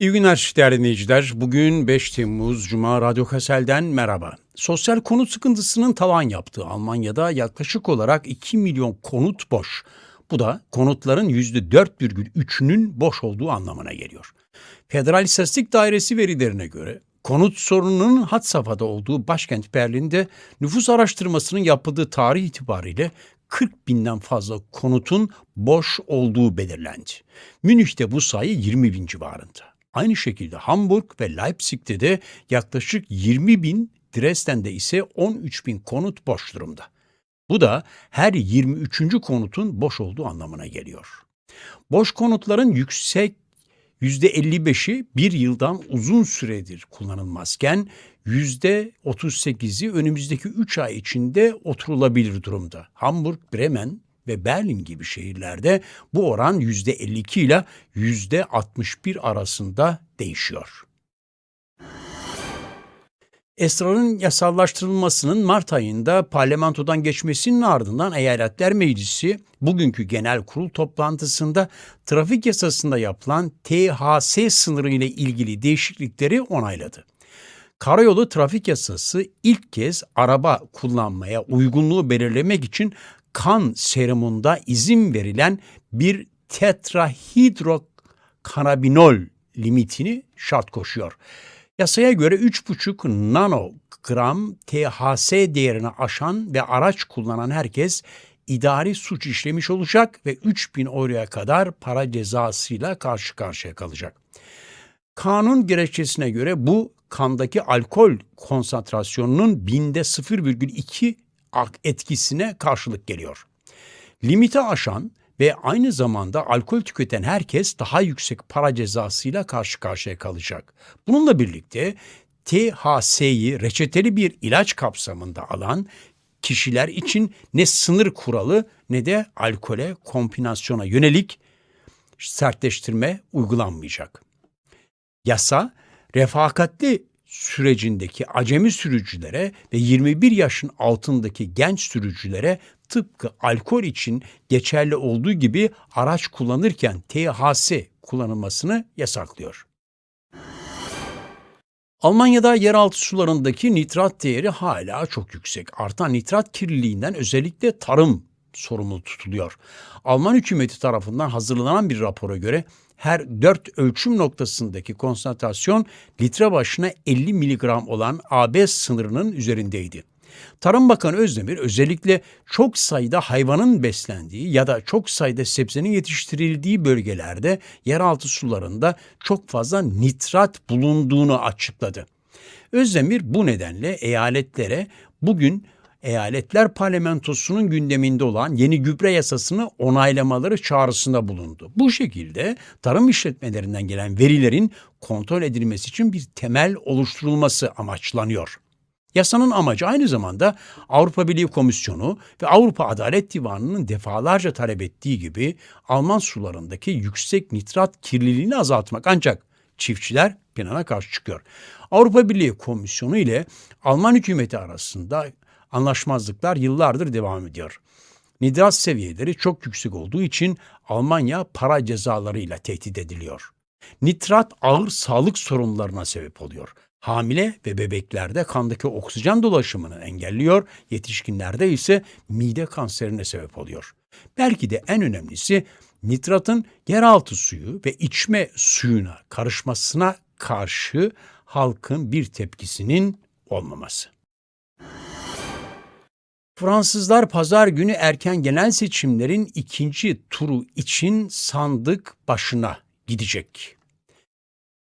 İyi günler değerli dinleyiciler. Bugün 5 Temmuz Cuma Radyo Kassel'den merhaba. Sosyal konut sıkıntısının tavan yaptığı Almanya'da yaklaşık olarak 2 milyon konut boş. Bu da konutların %4,3'ünün boş olduğu anlamına geliyor. Federal İstatistik Dairesi verilerine göre konut sorununun had safhada olduğu başkent Berlin'de nüfus araştırmasının yapıldığı tarih itibariyle 40 binden fazla konutun boş olduğu belirlendi. Münih'te bu sayı 20 bin civarında. Aynı şekilde Hamburg ve Leipzig'te de yaklaşık 20 bin, Dresden'de ise 13 bin konut boş durumda. Bu da her 23. konutun boş olduğu anlamına geliyor. Boş konutların yüksek %55'i bir yıldan uzun süredir kullanılmazken %38'i önümüzdeki 3 ay içinde oturulabilir durumda. Hamburg, Bremen ve Berlin gibi şehirlerde bu oran %52 ile %61 arasında değişiyor. Esrarın yasallaştırılmasının Mart ayında parlamentodan geçmesinin ardından Eyaletler Meclisi bugünkü genel kurul toplantısında trafik yasasında yapılan THS sınırı ile ilgili değişiklikleri onayladı. Karayolu trafik yasası ilk kez araba kullanmaya uygunluğu belirlemek için kan serumunda izin verilen bir tetrahidrokanabinol limitini şart koşuyor. Yasaya göre 3,5 nanogram THS değerini aşan ve araç kullanan herkes idari suç işlemiş olacak ve 3000 euroya kadar para cezasıyla karşı karşıya kalacak. Kanun gerekçesine göre bu kandaki alkol konsantrasyonunun binde 0,2 etkisine karşılık geliyor. Limiti aşan ve aynı zamanda alkol tüketen herkes daha yüksek para cezasıyla karşı karşıya kalacak. Bununla birlikte THS'yi reçeteli bir ilaç kapsamında alan kişiler için ne sınır kuralı ne de alkole kombinasyona yönelik sertleştirme uygulanmayacak. Yasa refakatli sürecindeki acemi sürücülere ve 21 yaşın altındaki genç sürücülere tıpkı alkol için geçerli olduğu gibi araç kullanırken THS kullanılmasını yasaklıyor. Almanya'da yeraltı sularındaki nitrat değeri hala çok yüksek. Artan nitrat kirliliğinden özellikle tarım sorumlu tutuluyor. Alman hükümeti tarafından hazırlanan bir rapora göre her 4 ölçüm noktasındaki konsantrasyon litre başına 50 miligram olan AB sınırının üzerindeydi. Tarım Bakanı Özdemir özellikle çok sayıda hayvanın beslendiği ya da çok sayıda sebzenin yetiştirildiği bölgelerde yeraltı sularında çok fazla nitrat bulunduğunu açıkladı. Özdemir bu nedenle eyaletlere bugün Eyaletler Parlamentosu'nun gündeminde olan yeni gübre yasasını onaylamaları çağrısında bulundu. Bu şekilde tarım işletmelerinden gelen verilerin kontrol edilmesi için bir temel oluşturulması amaçlanıyor. Yasanın amacı aynı zamanda Avrupa Birliği Komisyonu ve Avrupa Adalet Divanı'nın defalarca talep ettiği gibi Alman sularındaki yüksek nitrat kirliliğini azaltmak ancak çiftçiler plana karşı çıkıyor. Avrupa Birliği Komisyonu ile Alman hükümeti arasında anlaşmazlıklar yıllardır devam ediyor. Nitrat seviyeleri çok yüksek olduğu için Almanya para cezalarıyla tehdit ediliyor. Nitrat ağır sağlık sorunlarına sebep oluyor. Hamile ve bebeklerde kandaki oksijen dolaşımını engelliyor, yetişkinlerde ise mide kanserine sebep oluyor. Belki de en önemlisi nitratın yeraltı suyu ve içme suyuna karışmasına karşı halkın bir tepkisinin olmaması. Fransızlar pazar günü erken genel seçimlerin ikinci turu için sandık başına gidecek.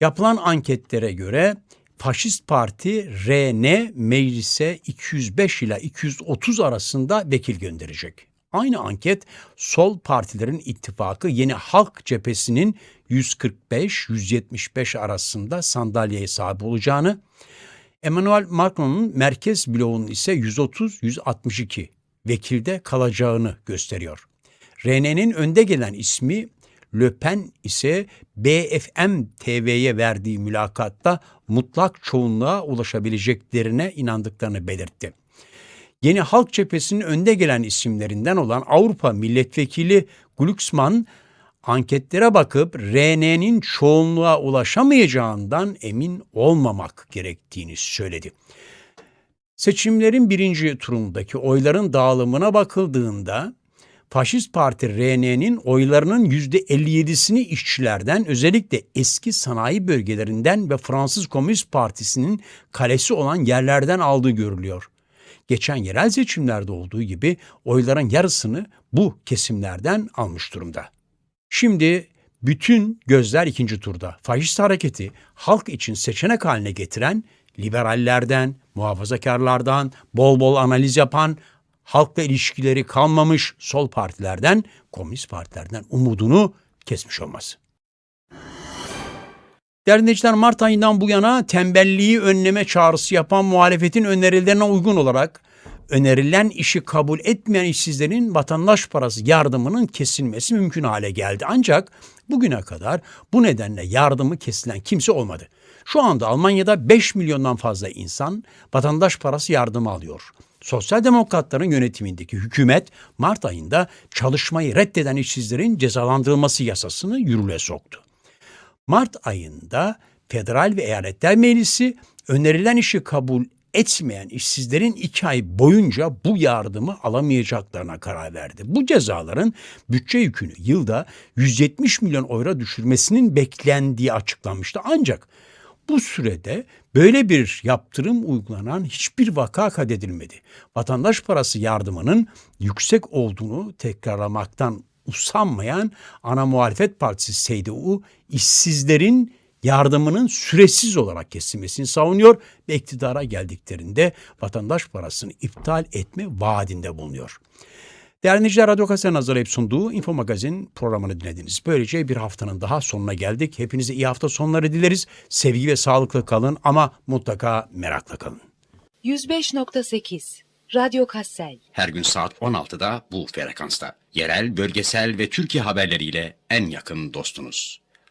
Yapılan anketlere göre Faşist Parti RN meclise 205 ile 230 arasında vekil gönderecek. Aynı anket sol partilerin ittifakı Yeni Halk Cephesi'nin 145-175 arasında sandalyeye sahip olacağını, Emmanuel Macron'un merkez bloğunun ise 130-162 vekilde kalacağını gösteriyor. RN'nin önde gelen ismi Le Pen ise BFM TV'ye verdiği mülakatta mutlak çoğunluğa ulaşabileceklerine inandıklarını belirtti. Yeni Halk Cephesi'nin önde gelen isimlerinden olan Avrupa Milletvekili Glucksmann anketlere bakıp RN'nin çoğunluğa ulaşamayacağından emin olmamak gerektiğini söyledi. Seçimlerin birinci turundaki oyların dağılımına bakıldığında Faşist Parti RN'nin oylarının %57'sini işçilerden özellikle eski sanayi bölgelerinden ve Fransız Komünist Partisi'nin kalesi olan yerlerden aldığı görülüyor. Geçen yerel seçimlerde olduğu gibi oyların yarısını bu kesimlerden almış durumda. Şimdi bütün gözler ikinci turda. Faşist hareketi halk için seçenek haline getiren liberallerden, muhafazakarlardan, bol bol analiz yapan, halkla ilişkileri kalmamış sol partilerden, komünist partilerden umudunu kesmiş olması. Değerli dinleyiciler Mart ayından bu yana tembelliği önleme çağrısı yapan muhalefetin önerilerine uygun olarak önerilen işi kabul etmeyen işsizlerin vatandaş parası yardımının kesilmesi mümkün hale geldi. Ancak bugüne kadar bu nedenle yardımı kesilen kimse olmadı. Şu anda Almanya'da 5 milyondan fazla insan vatandaş parası yardımı alıyor. Sosyal demokratların yönetimindeki hükümet Mart ayında çalışmayı reddeden işsizlerin cezalandırılması yasasını yürürlüğe soktu. Mart ayında federal ve eyaletler meclisi önerilen işi kabul etmeyen işsizlerin iki ay boyunca bu yardımı alamayacaklarına karar verdi. Bu cezaların bütçe yükünü yılda 170 milyon euro düşürmesinin beklendiği açıklanmıştı. Ancak bu sürede böyle bir yaptırım uygulanan hiçbir vaka kaydedilmedi. Vatandaş parası yardımının yüksek olduğunu tekrarlamaktan usanmayan ana muhalefet partisi CDU işsizlerin yardımının süresiz olarak kesilmesini savunuyor ve iktidara geldiklerinde vatandaş parasını iptal etme vaadinde bulunuyor. Değerli dinleyiciler, Radyo Kase'nin hazırlayıp sunduğu Info Magazin programını dinlediniz. Böylece bir haftanın daha sonuna geldik. Hepinize iyi hafta sonları dileriz. Sevgi ve sağlıklı kalın ama mutlaka merakla kalın. 105.8 Radyo Kassel Her gün saat 16'da bu frekansta. Yerel, bölgesel ve Türkiye haberleriyle en yakın dostunuz.